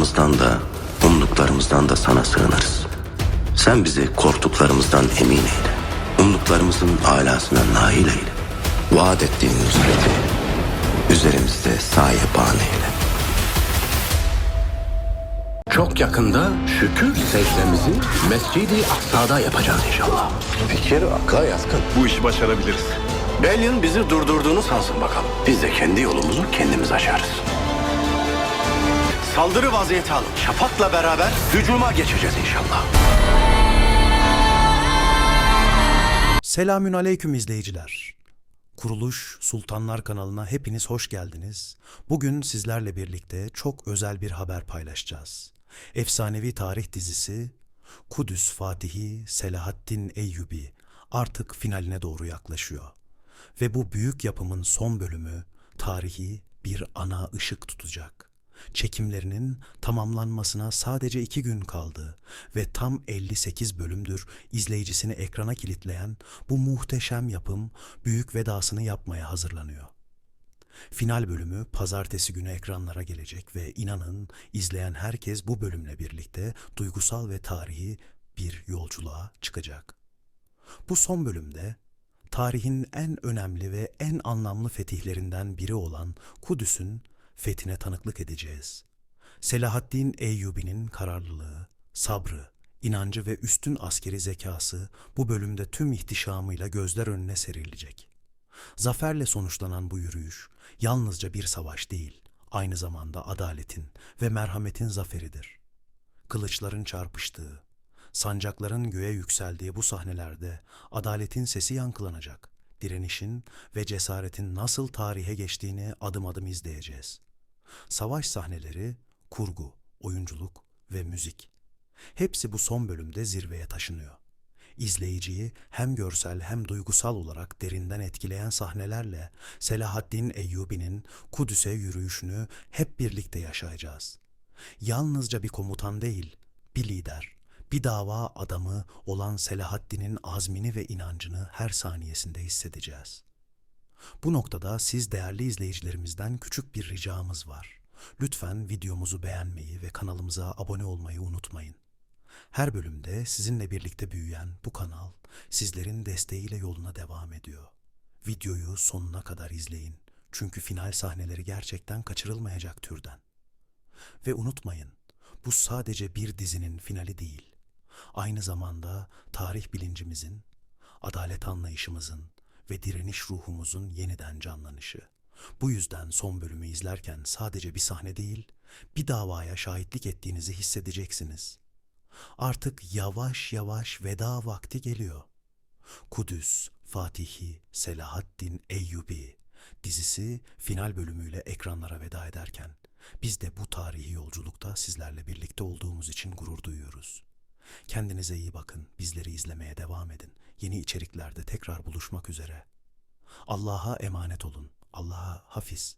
Korktuklarımızdan da, umduklarımızdan da sana sığınırız. Sen bizi korktuklarımızdan emin eyle. Umduklarımızın alasına nail eyle. Vaat ettiğin nusreti üzerimizde sahiban eyle. Çok yakında şükür secdemizi Mescid-i Aksa'da yapacağız inşallah. Fikir akla yatkın. Bu işi başarabiliriz. Bellion bizi durdurduğunu sansın bakalım. Biz de kendi yolumuzu kendimiz açarız. Saldırı vaziyeti alın. Şafak'la beraber hücuma geçeceğiz inşallah. Selamün aleyküm izleyiciler. Kuruluş Sultanlar kanalına hepiniz hoş geldiniz. Bugün sizlerle birlikte çok özel bir haber paylaşacağız. Efsanevi tarih dizisi Kudüs Fatihi Selahaddin Eyyubi artık finaline doğru yaklaşıyor. Ve bu büyük yapımın son bölümü tarihi bir ana ışık tutacak. Çekimlerinin tamamlanmasına sadece iki gün kaldı ve tam 58 bölümdür izleyicisini ekrana kilitleyen bu muhteşem yapım büyük vedasını yapmaya hazırlanıyor. Final bölümü pazartesi günü ekranlara gelecek ve inanın izleyen herkes bu bölümle birlikte duygusal ve tarihi bir yolculuğa çıkacak. Bu son bölümde tarihin en önemli ve en anlamlı fetihlerinden biri olan Kudüs'ün fethine tanıklık edeceğiz. Selahaddin Eyyubi'nin kararlılığı, sabrı, inancı ve üstün askeri zekası bu bölümde tüm ihtişamıyla gözler önüne serilecek. Zaferle sonuçlanan bu yürüyüş yalnızca bir savaş değil, aynı zamanda adaletin ve merhametin zaferidir. Kılıçların çarpıştığı, sancakların göğe yükseldiği bu sahnelerde adaletin sesi yankılanacak. Direnişin ve cesaretin nasıl tarihe geçtiğini adım adım izleyeceğiz. Savaş sahneleri, kurgu, oyunculuk ve müzik. Hepsi bu son bölümde zirveye taşınıyor. İzleyiciyi hem görsel hem duygusal olarak derinden etkileyen sahnelerle Selahaddin Eyyubi'nin Kudüs'e yürüyüşünü hep birlikte yaşayacağız. Yalnızca bir komutan değil, bir lider, bir dava adamı olan Selahaddin'in azmini ve inancını her saniyesinde hissedeceğiz. Bu noktada siz değerli izleyicilerimizden küçük bir ricamız var. Lütfen videomuzu beğenmeyi ve kanalımıza abone olmayı unutmayın. Her bölümde sizinle birlikte büyüyen bu kanal sizlerin desteğiyle yoluna devam ediyor. Videoyu sonuna kadar izleyin. Çünkü final sahneleri gerçekten kaçırılmayacak türden. Ve unutmayın, bu sadece bir dizinin finali değil. Aynı zamanda tarih bilincimizin, adalet anlayışımızın ve direniş ruhumuzun yeniden canlanışı. Bu yüzden son bölümü izlerken sadece bir sahne değil, bir davaya şahitlik ettiğinizi hissedeceksiniz. Artık yavaş yavaş veda vakti geliyor. Kudüs, Fatihi, Selahaddin Eyyubi dizisi final bölümüyle ekranlara veda ederken biz de bu tarihi yolculukta sizlerle birlikte olduğumuz için gurur duyuyoruz. Kendinize iyi bakın, bizleri izlemeye devam edin. Yeni içeriklerde tekrar buluşmak üzere. Allah'a emanet olun. Allah'a hafiz.